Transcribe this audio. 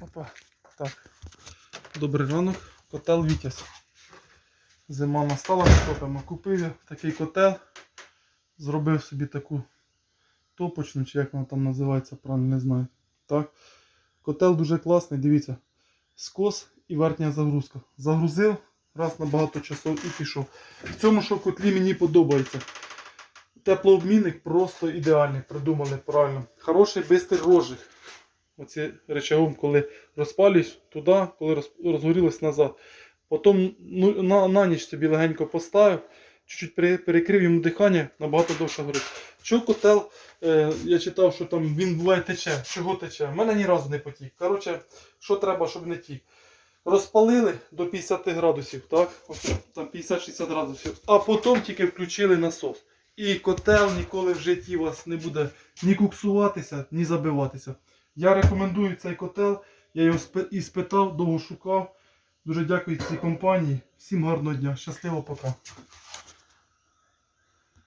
Опа. Так. Добрий ранок. Котел Вітязь. Зима настала, топимо. Купив я такий котел. Зробив собі таку топочну, чи як вона там називається, правильно не знаю. Так. Котел дуже класний, дивіться. Скос і верхня загрузка. Загрузив раз на багато часов і пішов. В цьому що котлі мені подобається. Теплообмінник просто ідеальний, придумали правильно. Хороший бистрий розжиг. Оці речагом, коли розпалюєш туди, коли роз- розгорілось назад. Потім ну, на, на ніч собі легенько поставив, чуть-чуть пере- перекрив йому дихання, набагато довше горить. Чого котел, е, я читав, що там він буває тече. Чого тече? У мене ні разу не потік. Коротше, що треба, щоб не тік. Розпалили до 50 градусів, так? Ось там 50-60 градусів. А потім тільки включили насос. І котел ніколи в житті у вас не буде ні куксуватися, ні забиватися. Я рекомендую цей котел. Я його і спитав, довго шукав. Дуже дякую цій компанії. Всім гарного дня. Щасливо, пока.